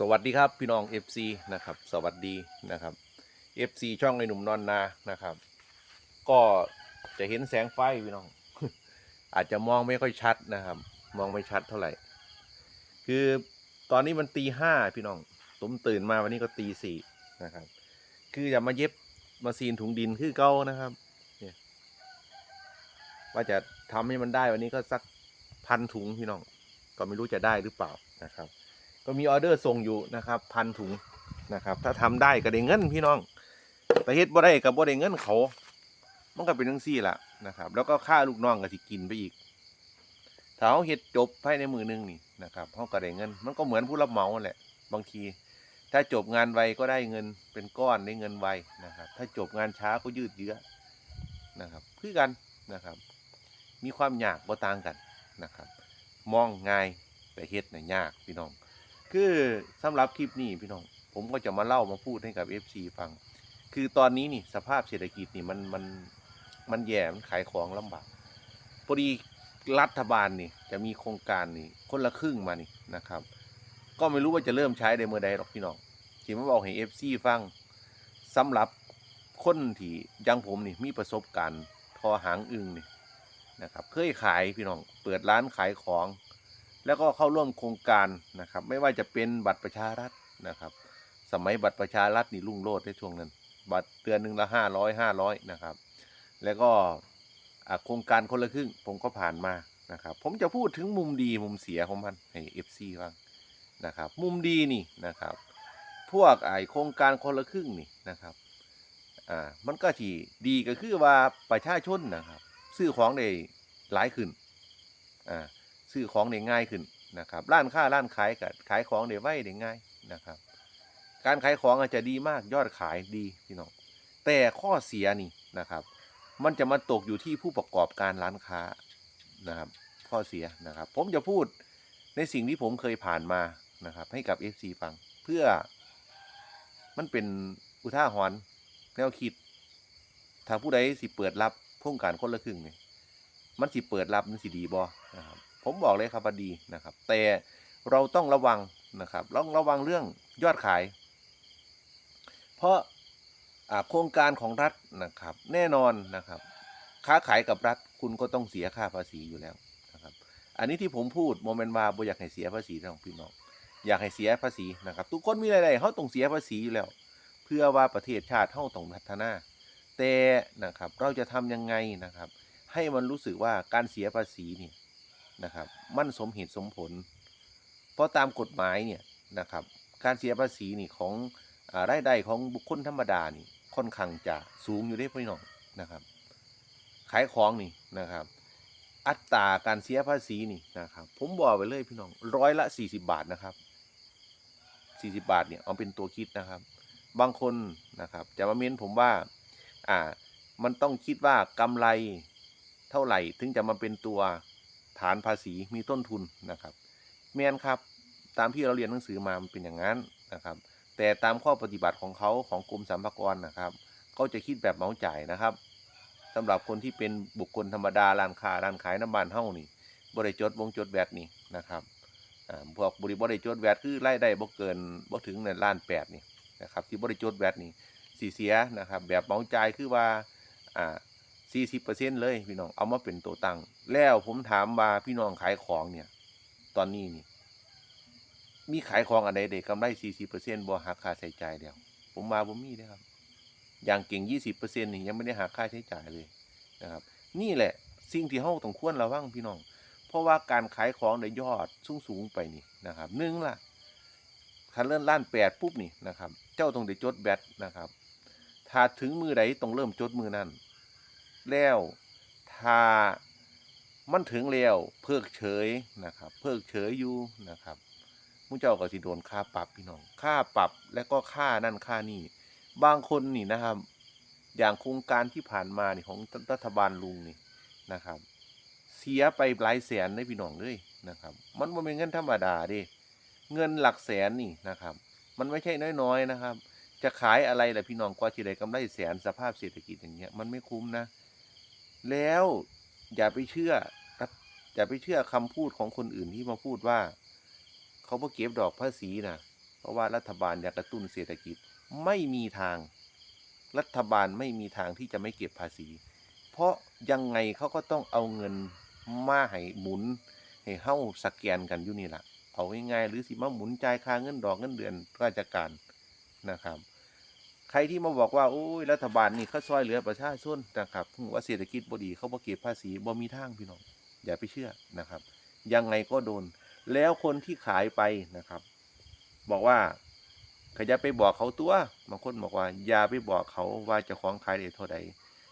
สวัสดีครับพี่น้อง FC นะครับสวัสดีนะครับ FC ช่องไอหนุ่มนอนนานะครับ ก็จะเห็นแสงไฟพี่น้อง อาจจะมองไม่ค่อยชัดนะครับ มองไม่ชัดเท่าไหร่ คือตอนนี้มันตีห้าพี่น้องตุ้มตื่นมาวันนี้ก็ตีสี่นะครับ คืออย่ามาเย็บมาซีนถุงดินคือเก้านะครับเนี่ยว่าจะทำให้มันได้วันนี้ก็สักพันถุงพี่น้อง ก็ไม่รู้จะได้หรือเปล่านะครับ ก็มีออเดอร์ส่งอยู่นะครับพันถุงนะครับ ถ้าทำได้ก็ได้เงินพี่น้องแต่เฮ็ดบ่ได้กับบ่ได้เงินเขา มันก็เป็นทั้งซี่ล่ะนะครับ แล้วก็ค่าลูกน้องก็สิกินไปอีกถ้าเขาเฮ็ดจบภายในมือหนึงนี่นะครับเขาก็ได้เงิน มันก็เหมือนผู้รับเหมาแหละ บางที ถ้าจบงานไวก็ได้เงินเป็นก้อนได้เงินไวนะครับ ถ้าจบงานช้าก็ยืดเยื้อนะครับคือกันนะครับ มีความยากบ่ต่างกันนะครับ มองง่ายแต่เฮ็ดน่ะยากพี่น้อง คือสำหรับคลิปนี้พี่น้อง ผมก็จะมาเล่ามาพูดให้กับ FC ฟัง คือตอนนี้นี่สภาพเศรษฐกิจนี่มันมันมันแย่มันขายของลำบากพอดีรัฐบาลนี่จะมีโครงการนี่คนละครึ่งมานี่นะครับ ก็ไม่รู้ว่าจะเริ่มใช้ในเมื่อใดหรอกพี่น้องที่มาบอกให้ FC ฟังสำหรับคนที่ยังผมนี่มีประสบการณ์ทอหางอึงนี่นะครับเคยขายพี่น้องเปิดร้านขายของ แล้วก็เข้าร่วมโครงการนะครับ ไม่ว่าจะเป็นบัตรประชารัฐนะครับ สมัยบัตรประชารัฐนี่รุ่งโรจน์ในช่วงนั้น บัตรเดือนหนึ่งละห้าร้อยห้าร้อยนะครับ แล้วก็โครงการคนละครึ่ง ผมก็ผ่านมานะครับ ผมจะพูดถึงมุมดีมุมเสียของมันให้เอฟซีบ้างนะครับ มุมดีนี่นะครับ พวกไอโครงการคนละครึ่งนี่นะครับอ่ามันก็ที่ดีก็คือว่าประชาชนนะครับ ซื้อของได้หลายขึ้นอ่า ซื้อของได้ง่ายขึ้นนะครับร้านค้าร้านขายก็ขายของได้ไวได้ง่ายนะครับ การขายของอาจจะดีมากยอดขายดีพี่น้องแต่ข้อเสียนี่นะครับ มันจะมาตกอยู่ที่ผู้ประกอบการร้านค้านะครับ ข้อเสียนะครับ ผมจะพูดในสิ่งที่ผมเคยผ่านมานะครับ ให้กับ FC ฟังเพื่อ มันเป็นอุทาหรณ์แนวคิดถ้าผู้ใดสิเปิดรับโครงการคนละครึ่งเนี่ยมันสิเปิดรับมันสิดีบอนะครับ ผมบอกเลยครับว่าดีนะครับ แต่เราต้องระวังนะครับต้องระวังเรื่องยอดขาย เพราะโครงการของรัฐนะครับ แน่นอนนะครับ ค้าขายกับรัฐคุณก็ต้องเสียค่าภาษีอยู่แล้วนะครับ อันนี้ที่ผมพูดโมเมนต์ว่าบ่อยากให้เสียภาษีของพี่น้องอยากให้เสียภาษีนะครับ ทุกคนมีอะไรเขาต้องเสียภาษีอยู่แล้ว เพื่อว่าประเทศชาติเขาต้องพัฒนา แต่นะครับเราจะทำยังไงนะครับ ให้มันรู้สึกว่าการเสียภาษีเนี่ย นะครับ มันสมเหตุสมผล เพราะตามกฎหมายเนี่ยนะครับ การเสียภาษีนี่ของรายได้ของบุคคลธรรมดานี่ค่อนข้างจะสูงอยู่ได้พี่น้องนะครับ ขายของนี่นะครับ อัตราการเสียภาษีนี่นะครับ ผมบอกไปเลยพี่น้องร้อยละสี่สิบาทนะครับสี่สิบาทเนี่ยเอาเป็นตัวคิดนะครับ บางคนนะครับจะมาเม้นผมว่าอ่า มันต้องคิดว่ากำไรเท่าไหร่ถึงจะมาเป็นตัวานภาษีมีต้นทุนนะครับแมนครับตามที่เราเรียนหนังสือมามันเป็นอย่างนั้นนะครับ แต่ตามข้อปฏิบัติของเขาของกรมสรรพากรนะครับเขาจะคิดแบบเหมาจ่ายนะครับสำหรับคนที่เป็นบุคคลธรรมดาร้านค้าร้านขายน้ำมันเฮ้านี่บริจดวงจดแวดนี่นะครับพวกบริบริจดแวดคือไล่ได้บ่เกินบ่ถึงในล้านแปดนี่นะครับที่บริจดแวดนี่สีเสียนะครับ แบบเหมาจ่ายคือว่าอ่า สี่สิบเปอร์เซ็นเลยพี่น้องเอามาเป็นตัวตั้ง แล้วผมถามว่าพี่น้องขายของเนี่ย ตอนนี้นี่มีขายของอันใดเด็กกำไรสี่สิบเปอร์เซ็นบ่หักค่าใช้จ่ายเดียวผมมาผมมีเด้อครับ อย่างเก่งยี่สิบเปอร์เซ็นนี่ยังไม่ได้หักค่าใช้จ่ายเลยนะครับ นี่แหละสิ่งที่เฮาต้องควรระวังพี่น้อง เพราะว่าการขายของในยอดสูงสูงไปนี่นะครับหนึ่งล่ะถ้าเลื่อนล้านแปดปุ๊บนี่นะครับ เจ้าต้องได้จดแบตนะครับ ถ้าถึงมือใดต้องเริ่มจดมือนั้น แล้วถ้ามันถึงแล้วเพิกเฉยนะครับ เพิกเฉยอยู่นะครับมุเจ้าก็สิโดนค่าปรับพี่น้องค่าปรับและก็ค่านั่นค่านี่บางคนนี่นะครับ อย่างโครงการที่ผ่านมานี่ของรัฐบาลลุงนี่นะครับ เสียไปหลายแสนเลยพี่น้องเลยนะครับ มันบ่เป็นเงินธรรมดาดิเงินหลักแสนนี่นะครับ มันไม่ใช่น้อยๆนะครับ จะขายอะไรล่ะพี่น้องกว่าจะได้กำไรแสนสภาพเศรษฐกิจอย่างเงี้ยมันไม่คุ้มนะ แล้วอย่าไปเชื่ออย่าไปเชื่อคำพูดของคนอื่นที่มาพูดว่า เขาบ่เก็บดอกภาษีนะเพราะว่ารัฐบาลอยากกระตุ้นเศรษฐกิจไม่มีทาง รัฐบาลไม่มีทางที่จะไม่เก็บภาษี เพราะยังไงเขาก็ต้องเอาเงินมาให้หมุน ให้เฮ้าสแกนกันอยู่นี่แหละเอาง่ายๆหรือสิมาหมุนจ่ายค่าเงินดอกเงินเดือนราชการนะครับ ครที่มาบอกว่าโอ้ยรัฐบาลนี่เขาซอยเหลือประชาชนนะครับว่าเศรษฐกิจบ่ดีเขาบ่เก็บภาษีบ่มีทางพี่น้องอย่าไปเชื่อนะครับ ยังไงก็โดน แล้วคนที่ขายไปนะครับ บอกว่าขย่าไปบอกเขาตัวบางคนบอกว่า อย่าไปบอกเขาว่าจะของขายได้เท่าใด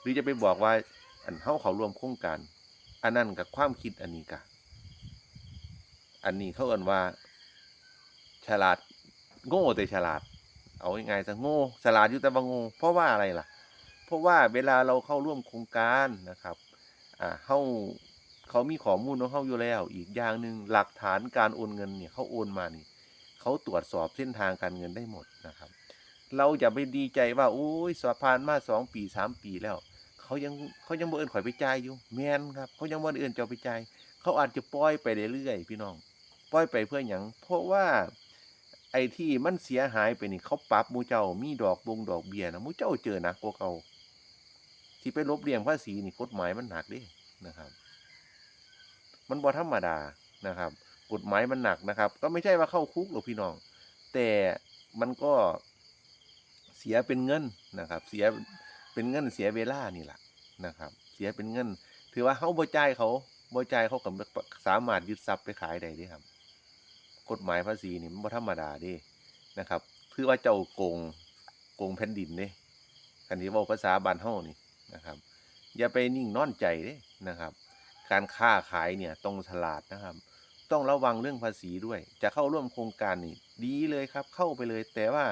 หรือจะไปบอกว่าอันเฮาเขารวมโครงการ อันนั้นกับความคิดอันนี้กะอันนี้เขาเอ่นว่า ฉลาดโง่แต่ฉลาด เอาง่ายๆซะโง่ฉลาดอยู่แต่ว่าโง่เพราะว่าอะไรล่ะ เพราะว่าเวลาเราเข้าร่วมโครงการนะครับอ่าเฮาเขามีข้อมูลของเฮาอยู่แล้ว อีกอย่างหนึ่งหลักฐานการโอนเงินเนี่ยเขาโอนมานี่เขาตรวจสอบเส้นทางการเงินได้หมดนะครับ เราอย่าไปดีใจว่าโอ้ยสอบผ่านมาสองปีสามปีแล้วเขายังเขายังบ่เอินข่อยไปจ่ายอยู่แมนครับเขายังบ่เอินเจ้าไปจ่ายเขาอาจจะปล่อยไปเรื่อยๆพี่น้องปล่อยไปเพื่อหยังเพราะว่า ไอ้ที่มันเสียหายไปนี่เขาปรับมูเจ้ามีดอกบงดอกเบี้ยนะมูเจ้าเจอหนักกว่าเก่าที่ไปลบเลียงภาษีนี่กฎหมายมันหนักด้นะครับ มันบ่ธรรมดานะครับ กฎหมายมันหนักนะครับ ก็ไม่ใช่ว่าเข้าคุกหรอกพี่น้อง แต่มันก็เสียเป็นเงินนะครับ เสียเป็นเงินเสียเวลานี่แหละนะครับ เสียเป็นเงิน ถือว่าเขาบ่จ่ายเขาบ่จ่ายเขากับสามารถยึดทรัพย์ไปขายได้ด้ครับ กฎหมายภาษีนี่มันบ่ธรรมดาเด้นะครับคือว่าเจ้าโกงโกงแผ่นดินเด้คันที่ว้าภาษาบ้านเฮานี่นะครับ อย่าไปนิ่งนอนใจเด้นะครับ การค้าขายเนี่ยต้องฉลาดนะครับ ต้องระวังเรื่องภาษีด้วย จะเข้าร่วมโครงการนี่ดีเลยครับ เข้าไปเลย แต่ว่า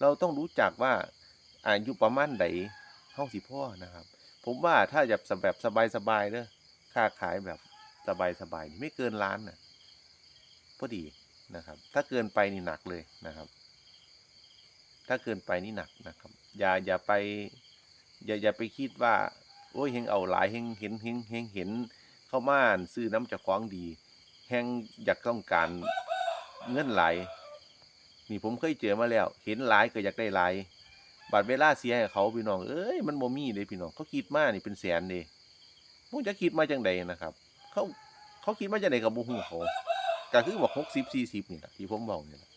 เราต้องรู้จักว่าอายุประมาณใดเฮาสิพ่อนะครับ ผมว่าถ้าจะแบบสบายๆเด้อค้าขายแบบสบายๆไม่เกินล้านน่ะพอดี นะครับ ถ้าเกินไปนี่หนักเลยนะครับ ถ้าเกินไปนี่หนักนะครับ อย่าอย่าไป อย่าอย่าไปคิดว่า โอ้ยเฮงเอาหลายเฮงเห็นเฮงเฮงเห็นเข้ามาอั่นซื้อน้ำจากของดีแฮงอยากต้องการเงินไหลนี่ผมเคยเจอมาแล้ว เห็นหลายก็อยากได้หลายบัดเวลาเสียให้เขาพี่น้องเอ้ยมันบ่มีเลยพี่น้องเขาคิดมานี่เป็นแสนเด้มึงจะคิดมาจังใดนะครับ เขาเขาคิดมาจังใดกับบ่ฮู้เขา ก็คือบอก60 40นี่แหละที่ผมบอกเนี่แหละ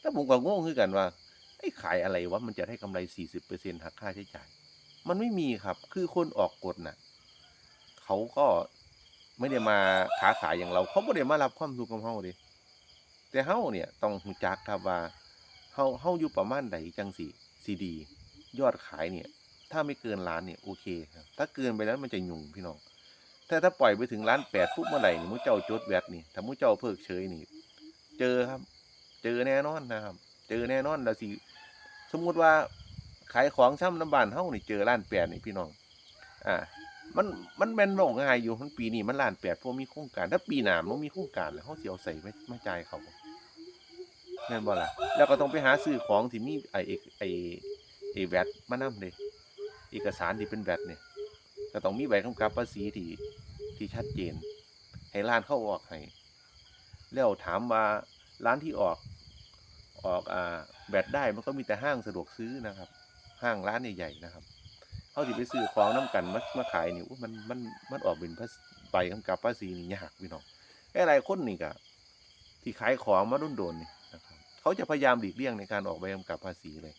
แล้วผมก็งงคือกันว่าไอ้ขายอะไรวะมันจะได้กำไร40%หักค่าใช้จ่าย มันไม่มีครับ คือคนออกกฎน่ะเขาก็ไม่ได้มาค้าขายอย่างเรา เขาไม่ได้มารับความสุขของเฮาดิแต่เฮาเนี่ยต้องรู้จักครับว่าเฮาเฮาอยู่ประมาณใดจังสิสิดี ยอดขายเนี่ย ถ้าไม่เกินล้านเนี่ยโอเคครับถ้าเกินไปแล้วมันจะยุ่งพี่น้อง ถ้าถ้าปล่อยไปถึงล้านแปดปุ๊บเมื่อไหร่นี่มุเจ้าจดแวดนี่ถ้ามุเจ้าเพิกเฉยนี่ เจอครับ เจอแน่นอนนะครับ เจอแน่นอนแล้วสิสมมุติว่าขายของช่ำน้ำบานเฮานี่เจอล้านแปดนี่พี่น้อง อ่า มันมันแมนโลกง่ายอยู่มันปีนี้มันล้านแปดเพราะมีโครงการ ถ้าปีหน้ามันมีโครงการแล้วเฮาสิเอาใส่ไว้มาจ่ายเขาแม่นบ่ล่ะแล้วก็ต้องไปหาซื้อของที่มีไอ้ไอ้ไอ้ไอแวดมานำเด้เอกสารที่เป็นแวดเนี่ย ก็ต้องมีใบกำกับภาษีที่ที่ชัดเจน ให้ร้านเข้าออกให้แล้วถามว่าร้านที่ออกออกอ่าแบตได้มันก็มีแต่ห้างสะดวกซื้อนะครับ ห้างร้านใหญ่ๆนะครับเขาสิไปซื้อของน้ำกันมามาขายนี่ยมันมันมันออกเป็นภาษใบกำกับภาษีนี่ยากพี่น้องไอ้หลายคนนี่ก็ที่ขายของมาดุนโดนนี่นะครับเขาจะพยายามหลีกเลี่ยงในการออกใบกำกับภาษีเลย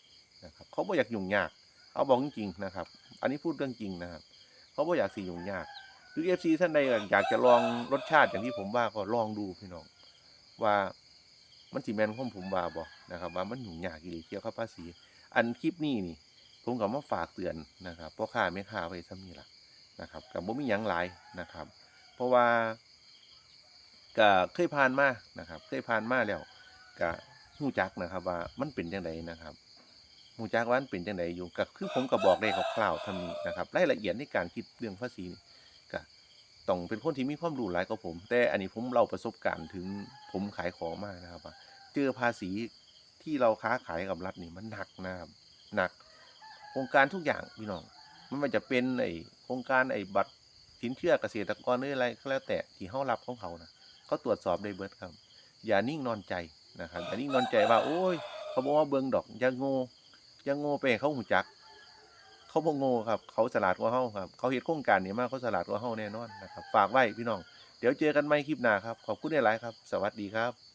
นะครับเขาไม่อยากยุ่งยาก เอาบอกจริงๆนะครับ อันนี้พูดเรื่องจริงนะครับ เขาไม่อยากสิยุ่งยากหรือเอฟซีท่านใดอยากจะลองรสชาติอย่างที่ผมว่าก็ลองดูพี่น้อง ว่ามันสิแมนของผมว่าบ่นะครับว่ามันยุ่งยากอีหลีเกี่ยวกับภาษี อันคลิปนี้นี่ ผมก็มาฝากเตือนนะครับพ่อค้าแม่ค้าไว้ซ้ำนี่ล่ะนะครับกับบ่มีหยังหลายนะครับ เพราะว่าก็เคยผ่านมานะครับ เคยผ่านมาแล้วก็ฮู้จักนะครับว่ามันเป็นจังไดนะครับ ฮู้จักว่ามันเป็นจังไดอยู่ก็คือผมก็บอกได้คร่าวๆท่านี้นะครับรายละเอียดในการคิดเรื่องภาษีก็ต้องเป็นคนที่มีความรู้หลายกว่าผม แต่อันนี้ผมเล่าประสบการณ์ถึงผมขายของมากนะครับว่าเจอภาษีที่เราค้าขายกับรัฐนี่มันหนักนะครับหนักโครงการทุกอย่างพี่น้องมันมันจะเป็นไอโครงการไอบัตรสินเชื่อเกษตรกรหรืออะไรก็แล้วแต่ที่เขารับของเขานะเขาตรวจสอบได้เบิดครับ อย่านิ่งนอนใจนะครับอันนี้นอนใจว่าโอ้ยเขาบอกว่าเบิ่งดอกอยังโง่ ยังโง่ไปเขาหูจัก เขาบ่โง่ครับ เขาฉลาดกว่าเฮาครับ เขาเฮ็ดโครงการนี้มากเขาฉลาดกว่าเฮาแน่นอนนะครับ ฝากไว้พี่น้อง เดี๋ยวเจอกันใหม่คลิปหน้าครับ ขอบคุณหลายๆครับ สวัสดีครับ